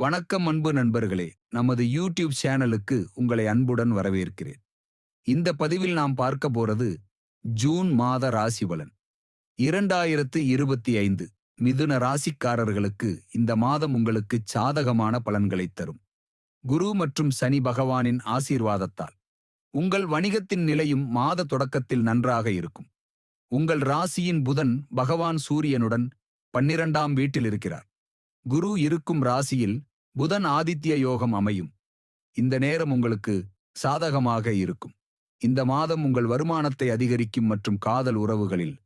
வணக்கம் அன்பு நண்பர்களே நமது யூடியூப் சேனலுக்கு உங்களை அன்புடன் வரவேற்கிறேன். இந்த பதிவில் நாம் பார்க்க போறது ஜூன் மாத ராசி பலன் இரண்டாயிரத்து இருபத்தி ஐந்து மிதுன ராசிக்காரர்களுக்கு இந்த மாதம் உங்களுக்கு சாதகமான பலன்களை தரும். குரு மற்றும் சனி பகவானின் ஆசீர்வாதத்தால். உங்கள் வணிகத்தின் நிலையும் மாத தொடக்கத்தில் நன்றாக இருக்கும். உங்கள் ராசியின் புதன் பகவான் சூரியனுடன் பன்னிரண்டாம் வீட்டில் இருக்கிறார். குரு இருக்கும் ராசியில் புதன் ஆதித்ய யோகம் அமையும். இந்த நேரம் உங்களுக்கு சாதகமாக இருக்கும். இந்த மாதம் உங்கள் வருமானத்தை அதிகரிக்கும் மற்றும் காதல் உறவுகளில்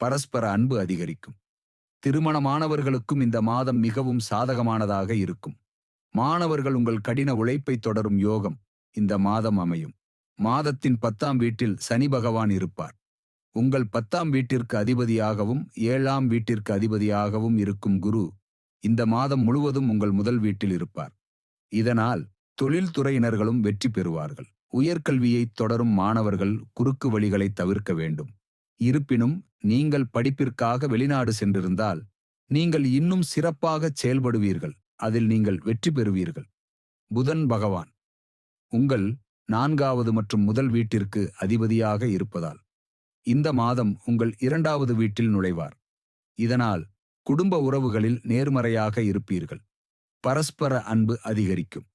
பரஸ்பர அன்பு அதிகரிக்கும். திருமணமானவர்களுக்கும் இந்த மாதம் மிகவும் சாதகமானதாக இருக்கும். மாணவர்கள் உங்கள் கடின உழைப்பை தொடரும் யோகம் இந்த மாதம் அமையும். மாதத்தின் பத்தாம் வீட்டில் சனி பகவான் இருப்பார். உங்கள் பத்தாம் வீட்டிற்கு அதிபதியாகவும் ஏழாம் வீட்டிற்கு அதிபதியாகவும் இருக்கும் குரு இந்த மாதம் முழுவதும் உங்கள் முதல் வீட்டில் இருப்பார். இதனால் தொழில்துறையினர்களும் வெற்றி பெறுவார்கள். உயர்கல்வியை தொடரும் மாணவர்கள் குறுக்கு வழிகளை தவிர்க்க வேண்டும். இருப்பினும் நீங்கள் படிப்பிற்காக வெளிநாடு சென்றிருந்தால் நீங்கள் இன்னும் சிறப்பாக செயல்படுவீர்கள். அதில் நீங்கள் வெற்றி பெறுவீர்கள். புதன் பகவான். உங்கள் நான்காவது மற்றும் முதல் வீட்டிற்கு அதிபதியாக இருப்பதால் இந்த மாதம் உங்கள் இரண்டாவது வீட்டில் நுழைவார். இதனால் குடும்ப உறவுகளில் நேர்மறையாக இருப்பீர்கள். பரஸ்பர அன்பு அதிகரிக்கும்.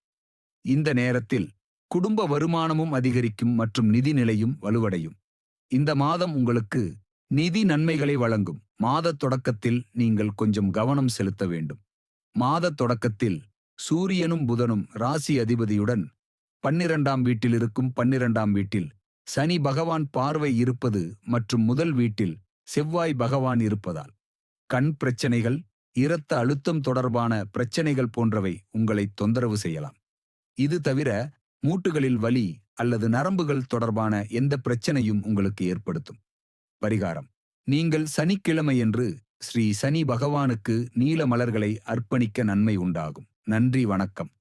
இந்த நேரத்தில் குடும்ப வருமானமும் அதிகரிக்கும் மற்றும் நிதி நிலையும் வலுவடையும். இந்த மாதம் உங்களுக்கு நிதி நன்மைகளை வழங்கும். மாத தொடக்கத்தில் நீங்கள் கொஞ்சம் கவனம் செலுத்த வேண்டும். மாத தொடக்கத்தில் சூரியனும் புதனும் ராசி அதிபதியுடன் பன்னிரண்டாம் வீட்டில் இருக்கும் பன்னிரண்டாம் வீட்டில் சனி பகவான் பார்வை இருப்பது மற்றும் முதல் வீட்டில் செவ்வாய் பகவான் இருப்பதால் கண் பிரச்சனைகள் இரத்த அழுத்தம் தொடர்பான பிரச்சனைகள் போன்றவை உங்களை தொந்தரவு செய்யலாம். இது தவிர மூட்டுகளில் வலி அல்லது நரம்புகள் தொடர்பான எந்த பிரச்சனையும் உங்களுக்கு ஏற்படுத்தும். பரிகாரம். நீங்கள் சனிக்கிழமையன்று ஸ்ரீ சனி பகவானுக்கு நீல மலர்களை அர்ப்பணிக்க நன்மை உண்டாகும். நன்றி வணக்கம்.